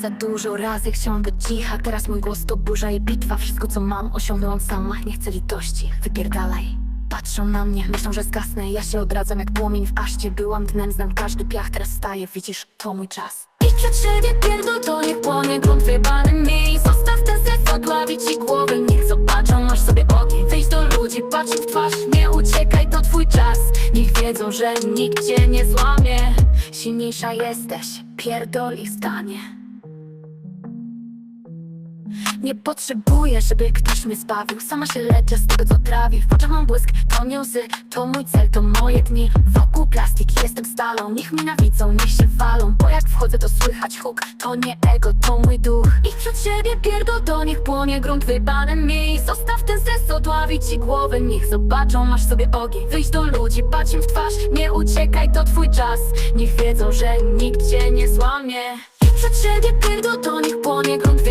Za dużo razy chciałam być cicha Teraz mój głos to burza i bitwa. Wszystko co mam osiągnęłam sama. Nie chcę litości, wypierdalaj. Patrzą na mnie, myślą, że zgasnę. Ja się odradzam jak płomień w aszcie Byłam dnem, znam każdy piach Teraz staję, widzisz, to mój czas. Idź przed siebie, pierdol, to niech płonie. Grunt wybany mi. Zostaw ten stres, odławi ci głowę. Niech zobaczą, masz sobie ogień. Wyjdź do ludzi, patrz w twarz. Nie uciekaj, to twój czas. Niech wiedzą, że nikt cię nie złamie. Silniejsza jesteś, pierdol ich zdanie nie potrzebuję, żeby ktoś mnie zbawił. Sama się leczę z tego co trawi W oczach mam błysk, to nie łzy To mój cel, to moje dni. Wokół plastik, jestem stalą. Niech mnie nienawidzą, niech się walą Bo jak wchodzę to słychać huk. To nie ego, to mój duch. Idź przed siebie, pierdol to niech płonie Grunt. Wybany mi Zostaw ten stres, odławi ci głowę. Niech zobaczą, masz sobie ogień. Wyjdź do ludzi, patrz im w twarz. Nie uciekaj, to twój czas. Niech wiedzą, że nikt cię nie złamie. Idź przed siebie, pierdol to niech płonie Grunt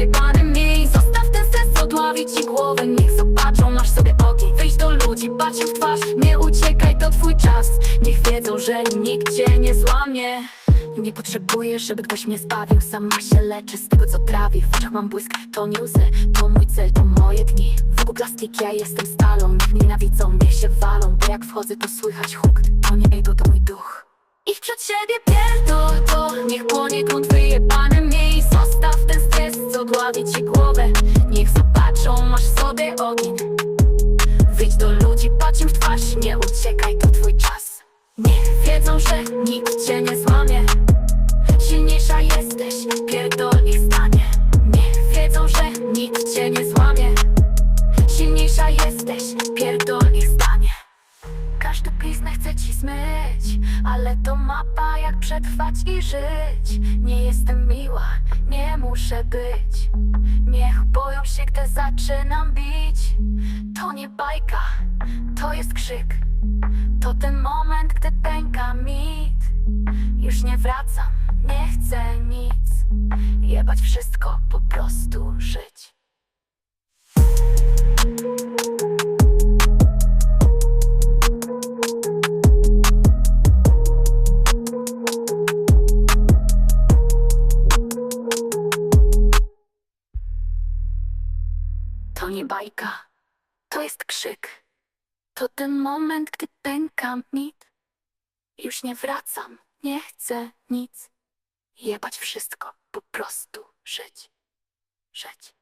twarz. Nie uciekaj, to twój czas. Niech wiedzą, że nikt cię nie złamie. Nie potrzebuję, żeby ktoś mnie zbawił Sama się leczę z tego co trawię W oczach mam błysk, to nie łzy To mój cel, to moje dni. Wokół plastik, ja jestem stalą. Niech nienawidzą, niech się walą. Bo jak wchodzę to słychać huk To nie ego, to mój duch. Idź przed siebie, pierdol to. Niech płonie grunt Wiedzą, że nikt cię nie złamie. Silniejsza jesteś, pierdol ich zdanie Niech wiedzą, że nikt cię nie złamie. Silniejsza jesteś, pierdol ich zdanie każdy bliznę chce ci zmyć Ale to mapa jak przetrwać i żyć. Nie jestem miła, nie muszę być. Niech boją się, gdy zaczynam bić. To nie bajka, to jest krzyk Ten moment, gdy pęka mit. Już nie wracam, nie chcę nic. Jebać wszystko, po prostu żyć. To nie bajka, to jest krzyk. To ten moment, gdy pękam mit. Już nie wracam, nie chcę nic. Jebać wszystko, po prostu żyć. Żyć.